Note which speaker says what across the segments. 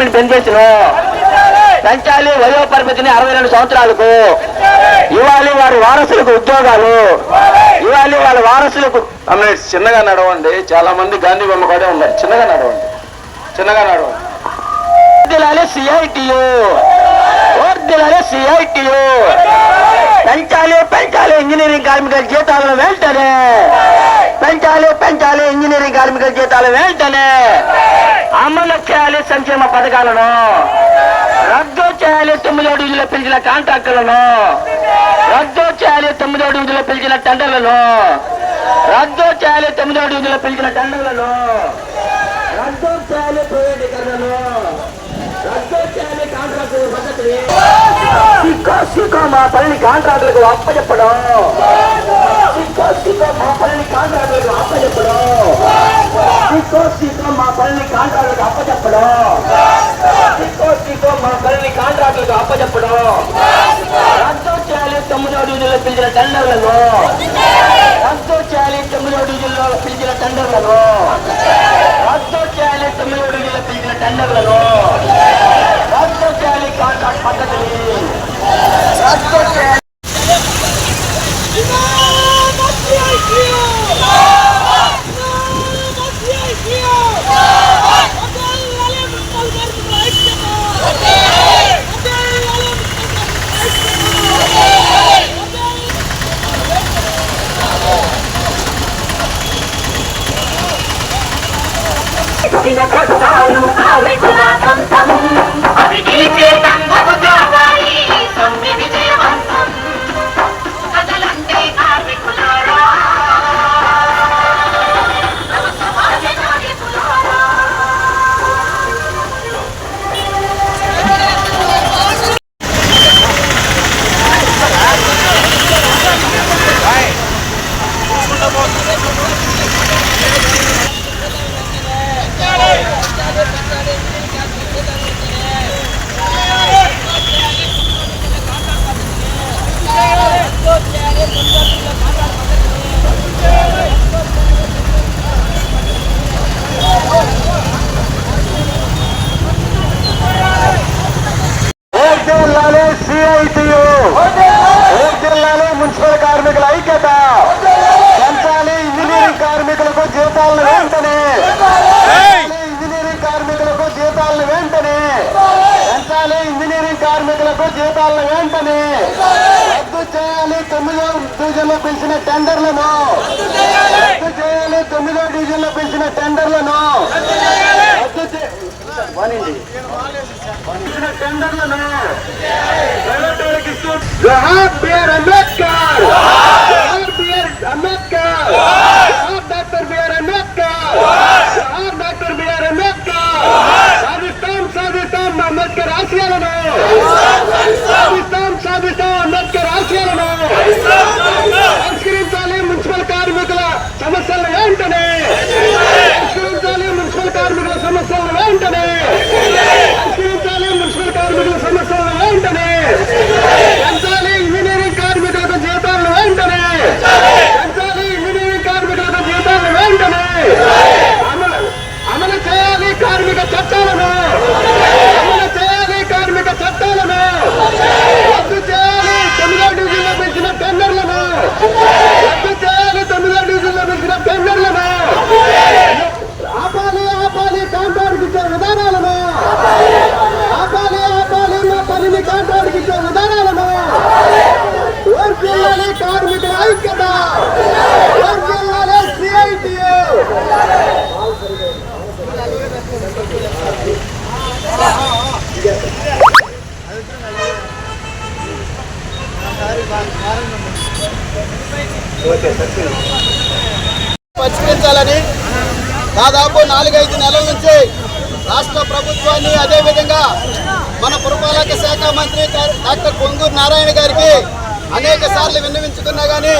Speaker 1: Retirement benefits పెంచాలి వయో పరిమితిని అరవై రెండు సంవత్సరాలకు. ఇవ్వాలి వారి వారసులకు ఉద్యోగాలు. ఇవ్వాలి వాళ్ళ వారసులకు
Speaker 2: చిన్నగా నడవండి. చాలా మంది గాంధీ బొమ్మ కూడా ఉన్నారు. చిన్నగా నడవండి. చిన్నగా నడవండి.
Speaker 1: సిఐటియు సిఐటియు పెంచాలి పెంచాలి ఇంజనీరింగ్ కార్మికుల జీతాలను వెంటనే పెంచాలి పెంచాలి ఇంజనీరింగ్ కార్మికుల జీతాలు వెంటనే అమలు చేయాలి సంక్షేమ పథకాలను. రద్దు చేయాలి తొమ్మిదో డివిజన్లో పిలిచిన కాంట్రాక్టులను. రద్దు చేయాలి తొమ్మిదో డివిజన్లో పిలిచిన టెండర్లను. రద్దు చేయాలి తొమ్మిదో డివిజన్లో పిలిచిన టెండర్లను. రద్దు చేయాలి ప్రైవేటీకరణను రద్దు చేయాలి కాంట్రాక్టు పద్ధతిని సిక్కో సిక్కో మా పల్లి కాంట్రాక్టులకు అప్పచెప్పడం. సిక్కో సిక్కో మా పల్లి కాంట్రాక్టులకు అప్పచెప్పడం. సిక్కో సిక్కో మా పల్లి కాంట్రాక్టులకు అప్పచెప్పడం. సిక్కో సీతో మా పల్లి కాంట్రాక్టులకు అప్పచెప్పడం. రద్దు చేయాలి తొమ్మిదో డివిజన్లో పిలిచిన టెండర్లను. రద్దు చేయాలి తొమ్మిదో డివిజన్లో పిలిచిన టెండర్లను. రద్దు చేయాలి తొమ్మిదో డివిజన్లో పిలిచిన టెండర్లను. రద్దు చేయాలి కాంట్రాక్ట్ పద్ధతిని. రద్దు చేయాలి
Speaker 2: జిల్లాలో జీతాలను వెంటనే రద్దు చేయాలి తొమ్మిదో డివిజన్లో పిలిచిన టెండర్లను. రద్దు చేయాలి తొమ్మిదో డివిజన్లో పిలిచిన టెండర్లను. రద్దు చే- టెండర్లను. అంబేద్కర్. అంబేద్కర్ జోహార్ డాక్టర్ బిఆర్ అంబేద్కర్ జోహార్ డాక్టర్ బిఆర్ అంబేద్కర్ సాధిస్తాం సాధిస్తాం అంబేద్కర్ ఆశయాలను సాధిస్తాం సాధిస్తాం అంబేద్కర్ ఆశయాలను పరిష్కరించాలి మున్సిపల్ కార్మికుల సమస్యలను వెంటనే! పరిష్కరించాలి మున్సిపల్ కార్మికుల సమస్యలను వెంటనే! పరిష్కరించాలి మున్సిపల్ కార్మికుల సమస్యలను వెంటనే పెంచాలి ఇంజనీరింగ్ కార్మికులకు జీతాలను వెంటనే పెంచాలి ఇంజనీరింగ్ కార్మికులకు జీతాలను వెంటనే అమలు అమలు చేయాలి కార్మిక చట్టాలను అమలు చేయాలి కార్మిక చట్టాలను రద్దు చేయాలి తొమ్మిదో డివిజన్లో పెంచిన టెండర్లను రద్దు చేయాలి తొమ్మిదో డివిజన్లో పెంచిన టెండర్లను ఆపాలి ఆపాలి కాంట్రాక్ట్ ఇచ్చే విధానాలను ఆపాలి ఆపాలి మా పనిని కాంట్రాక్ట్ ఇచ్చే విధానాలను ఓర్పిల్లాలి కార్మికుల ఐక్యత ఓర్పిల్లాలి సిఐటియు
Speaker 3: పరిష్కరించాలని దాదాపు నాలుగైదు నెలల నుంచి రాష్ట్ర ప్రభుత్వాన్ని అదేవిధంగా మన పురపాలక శాఖ మంత్రి డాక్టర్ పొంగూరు నారాయణ గారికి అనేక సార్లు విన్నవించుకున్నా కానీ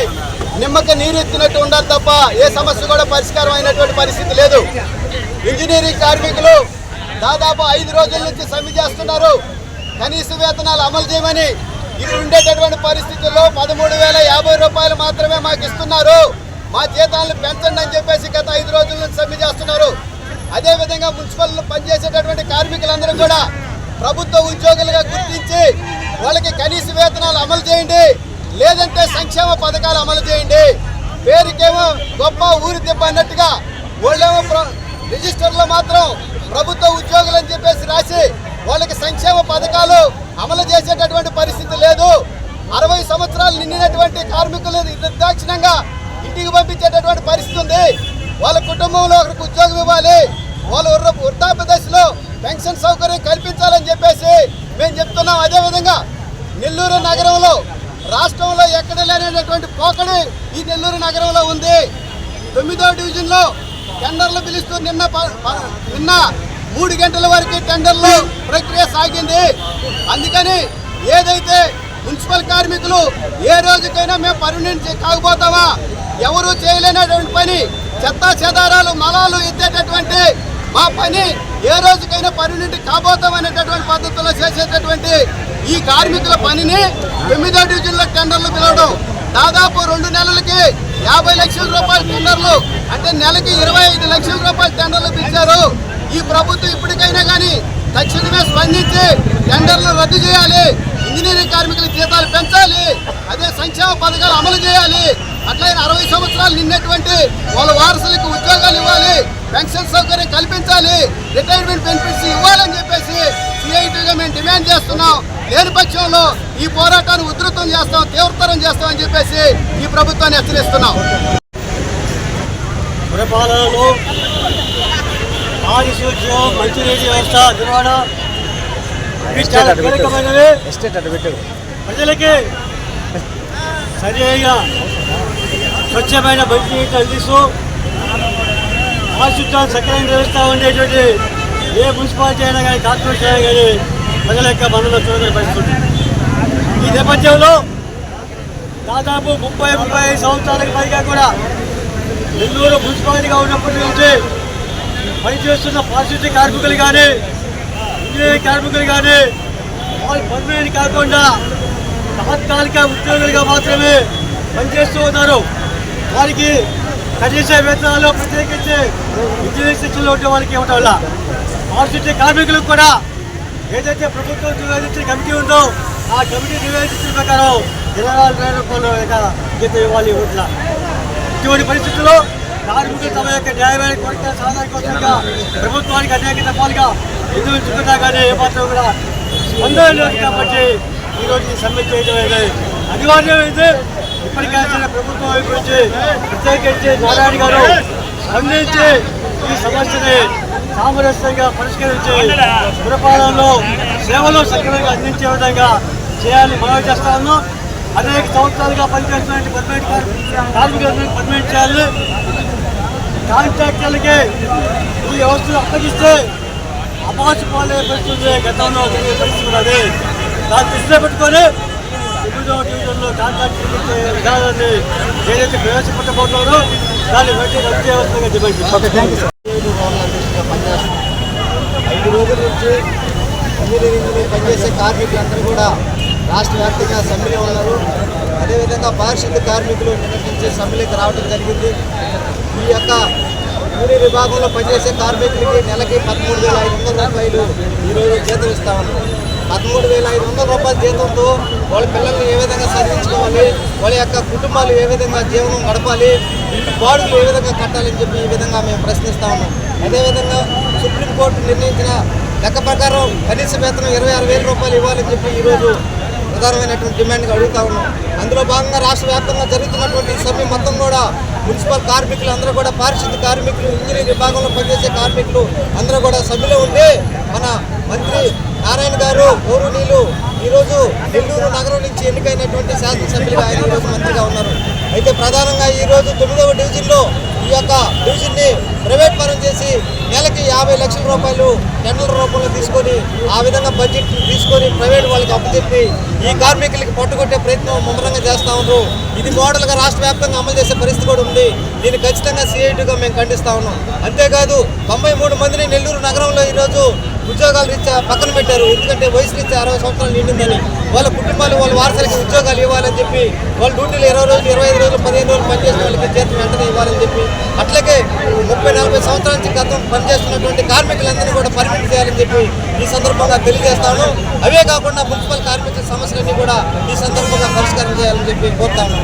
Speaker 3: నిమ్మక నీరెత్తినట్టు ఉండాలి తప్ప ఏ సమస్య కూడా పరిష్కారం అయినటువంటి పరిస్థితి లేదు. ఇంజనీరింగ్ కార్మికులు దాదాపు ఐదు రోజుల నుంచి సమ్మె చేస్తున్నారు. కనీస వేతనాలు అమలు చేయమని ఇది ఉండేటటువంటి పరిస్థితుల్లో పదమూడు వేల యాభై రూపాయలు మాత్రమే మాకు ఇస్తున్నారు. మా జీతాలను పెంచండి అని చెప్పేసి గత ఐదు రోజుల నుంచి సమ్మె చేస్తున్నారు. అదేవిధంగా మున్సిపల్ పనిచేసేటటువంటి కార్మికులందరూ కూడా ప్రభుత్వ ఉద్యోగులుగా గుర్తించి వాళ్ళకి కనీస వేతనాలు అమలు చేయండి. లేదంటే సంక్షేమ పథకాలు అమలు చేయండి. పేరుకేమో గొప్ప ఊరి దెబ్బ అన్నట్టుగా వాళ్ళేమో రిజిస్టర్లో మాత్రం ప్రభుత్వ ఉద్యోగులు అని చెప్పేసి రాసి వాళ్ళకి సంక్షేమ పథకాలు అమలు చేసేటటువంటి పరిస్థితి లేదు. అరవై సంవత్సరాలు నిండినటువంటి కార్మికులు నిర్దాక్షిణంగా ఇంటికి పంపించేటటువంటి పరిస్థితి ఉంది. వాళ్ళ కుటుంబంలో ఒకరికి ఉద్యోగం ఇవ్వాలి. వాళ్ళ వృద్ధ- వృద్ధాప్య దశలో పెన్షన్ సౌకర్యం కల్పించాలని చెప్పేసి మేము చెప్తున్నాం. అదేవిధంగా నెల్లూరు నగరంలో రాష్ట్రంలో ఎక్కడ లేనటువంటి పోకడి ఈ నెల్లూరు నగరంలో ఉంది. తొమ్మిదో డివిజన్లో టెండర్లు పిలుస్తూ నిన్న ప- నిన్న మూడు గంటల వరకు టెండర్లు ప్రక్రియ సాగింది. అందుకని ఏదైతే మున్సిపల్ కార్మికులు ఏ రోజుకైనా మేము పర్మనెంట్ కాకపోతామా? ఎవరు చేయలేనటువంటి పని చెత్త చెదారాలు మలాలు ఎత్తేటటువంటి మా పని ఏ రోజుకైనా పర్మనెంట్ కాబోతాం అనేటటువంటి పద్ధతిలో చేసేటటువంటి ఈ కార్మికుల పనిని తొమ్మిదో డివిజన్లో టెండర్లు పిలవడం. దాదాపు రెండు నెలలకి యాభై లక్షల రూపాయల టెండర్లు అంటే నెలకి ఇరవై ఐదు లక్షల రూపాయల టెండర్లు పిలిచారు. ఈ ప్రభుత్వం ఇప్పటికైనా కానీ తక్షణమే స్పందించి టెండర్లు రద్దు చేయాలి. ఇంజనీరింగ్ కార్మికుల జీతాలు పెంచాలి. అదే సంక్షేమ పథకాలు అమలు చేయాలి. అట్లయిన అరవై సంవత్సరాలు నిన్నటువంటి వాళ్ళ వారసులకు ఉద్యోగాలు ఇవ్వాలి. పెన్షన్ సౌకర్యం కల్పించాలి. రిటైర్మెంట్ బెనిఫిట్స్ ఇవ్వాలని చెప్పేసి సిఐటీగా మేము డిమాండ్ చేస్తున్నాం. లేని పక్షంలో ఈ పోరాటాన్ని ఉధృతం చేస్తాం తీవ్రతరం చేస్తామని చెప్పేసి ఈ ప్రభుత్వాన్ని హెచ్చరిస్తున్నాం.
Speaker 4: పురపాలనలో పారిశుద్ధ్యం మంచినీటి వ్యవస్థ నిర్వహణ ప్రజలకి సరైన స్వచ్ఛమైన మంచినీటి అందిస్తూ పారిశుద్ధ్యాన్ని సక్రమంగా నిర్వహిస్తూ ఉండేటువంటి ఏ మున్సిపాలిటీ అయినా కానీ కార్పొరేషన్ అయినా కానీ ప్రజల యొక్క మన్నన చూడగల పరిస్థితి ఈ నేపథ్యంలో దాదాపు ముప్పై ముప్పై ఐదు సంవత్సరాలకు పైగా కూడా నెల్లూరు మున్సిపాలిటీగా ఉన్నప్పటి నుంచి పనిచేస్తున్న పారిశుద్ధ్య కార్మికులు కానీ ఇంజనీరింగ్ కార్మికులు కానీ వాళ్ళు పర్మనెంట్ కాకుండా తాత్కాలిక ఉద్యోగులుగా మాత్రమే పనిచేస్తూ ఉన్నారు. వారికి కనీస వేతనాలు ప్రత్యేకించి ఇంజనీరింగ్ శిక్షణలో ఉండే వాళ్ళకి ఇవ్వడం వల్ల పారిశుద్ధ్య కార్మికులకు కూడా ఏదైతే ప్రభుత్వం నివేదించిన కమిటీ ఉందో ఆ కమిటీ నివేదించిన ప్రకారం ఇరవై నాలుగు వేల రూపాయలు జీతం ఇవ్వాలి ఇవ్వట్లా ఇటువంటి పరిస్థితుల్లో కార్మికులు తమ యొక్క న్యాయమైన కోరిక సాధన కోసంగా ప్రభుత్వానికి అనేక ఎదురు ఎదుర్కొంటున్నా కానీ ఏమాత్రం కూడా స్పందన లేదు కాబట్టి ఈరోజు ఈ సమ్మె చేయడం అనేది అనివార్యమైంది ఇప్పటికైనా ప్రభుత్వం వైపు నుంచి ప్రత్యేకించి నారాయణ గారు స్పందించి ఈ సమస్యని సామరస్యంగా పరిష్కరించి పురపాలనలో సేవలు సక్రమంగా అందించే విధంగా చేయాలని మనవి చేస్తా ఉన్నాం. అనేక సంవత్సరాలుగా పనిచేస్తున్న పర్మనెంట్ కార్మికులను పర్మనెంట్ చేయాలి కాంట్రాక్టర్లకి ఈ వ్యవస్థలు అప్పగిస్తే అపాసుపాలే పరిస్థితి గతంలో జరిగే పరిస్థితి ఉన్నది దాన్ని దృష్టిలో పెట్టుకొని ఎనిమిదవ డివిజన్లో కాంట్రాక్టర్ విధానాన్ని ఏదైతే ప్రవేశపెట్టబోతున్నారో దాన్ని వెంటనే రద్దు చేయవలసిందిగా డిమాండ్ చేస్తాం.
Speaker 3: ఐదు రోజుల నుంచి ఇంజనీరింగ్ పనిచేసే కార్మికులందరూ కూడా రాష్ట్ర వ్యాప్తంగా సమ్మెలో ఉన్నారు. అదేవిధంగా పారిశుద్ధ కార్మికులు నిన్నటి సమ్మెలకు రావడం జరిగింది. ఈ యొక్క యూనియన్ విభాగంలో పనిచేసే కార్మికులకి నెలకి పదమూడు వేల ఐదు వందల రూపాయలు ఈరోజు జీతం ఇస్తా ఉన్నారు పదమూడు వేల ఐదు వందల రూపాయల జీతంతో వాళ్ళ పిల్లల్ని ఏ విధంగా చదివించుకోవాలి? వాళ్ళ యొక్క కుటుంబాలు ఏ విధంగా జీవనం గడపాలి? ఇంటి బాడుగులు ఏ విధంగా కట్టాలని చెప్పి ఈ విధంగా మేము ప్రశ్నిస్తా ఉన్నాం. అదేవిధంగా సుప్రీంకోర్టు నిర్ణయించిన లెక్క ప్రకారం కనీస వేతనం ఇరవై ఆరు వేల రూపాయలు ఇవ్వాలని చెప్పి ఈరోజు ప్రధానమైనటువంటి డిమాండ్గా అడుగుతా ఉన్నాం. అందులో భాగంగా రాష్ట్ర వ్యాప్తంగా జరుగుతున్నటువంటి సమ్మె మొత్తం కూడా మున్సిపల్ కార్మికులు అందరూ కూడా పారిశుద్ధ కార్మికులు ఇంజనీరింగ్ విభాగంలో పనిచేసే కార్మికులు అందరూ కూడా సమ్మెలో ఉంటే మన మంత్రి నారాయణ గారు గౌరవనీయులు ఈరోజు నెల్లూరు నగరం నుంచి ఎన్నికైనటువంటి శాసనసభ్యులుగా ఆయన ఈరోజు మంత్రిగా ఉన్నారు. అయితే ప్రధానంగా ఈరోజు తొమ్మిదవ డివిజన్లో ఈ యొక్క డివిజన్ని ప్రైవేట్ పరం చేసి నెలకి యాభై లక్షల రూపాయలు టెండర్ రూపంలో తీసుకొని ఆ విధంగా బడ్జెట్ తీసుకొని ప్రైవేట్ వాళ్ళకి అప్పచెప్పి ఈ కార్మికులకి పట్టుకొట్టే ప్రయత్నం ముమ్మరంగా చేస్తూ ఉన్నారు. ఇది మోడల్గా రాష్ట్ర వ్యాప్తంగా అమలు చేసే పరిస్థితి కూడా ఉంది. దీన్ని ఖచ్చితంగా సిఐటిగా మేము ఖండిస్తూ ఉన్నాం. అంతేకాదు తొంభై మూడు మందిని నెల్లూరు నగరంలో ఈరోజు ఉద్యోగాలు రీత్యా పక్కన పెట్టారు. ఎందుకంటే వయసు రీత్యా అరవై సంవత్సరాలు నిండిందని. వాళ్ళ కుటుంబాలు వాళ్ళ వారసులకి ఉద్యోగాలు ఇవ్వాలని చెప్పి వాళ్ళ డ్యూటీలు ఇరవై రోజులు ఇరవై ఐదు రోజులు పదిహేను రోజులు పనిచేసిన వాళ్ళకి జీతం వెంటనే ఇవ్వాలని చెప్పి అట్లాగే ముప్పై నలభై సంవత్సరాల నుంచి గతం పనిచేస్తున్నటువంటి కార్మికులందరినీ కూడా పర్మిట్ చేయాలని చెప్పి ఈ సందర్భంగా తెలియజేస్తాను. అవే కాకుండా మున్సిపల్ కార్మికుల సమస్యలన్నీ కూడా ఈ సందర్భంగా పరిష్కారం చేయాలని చెప్పి కోరుతాను.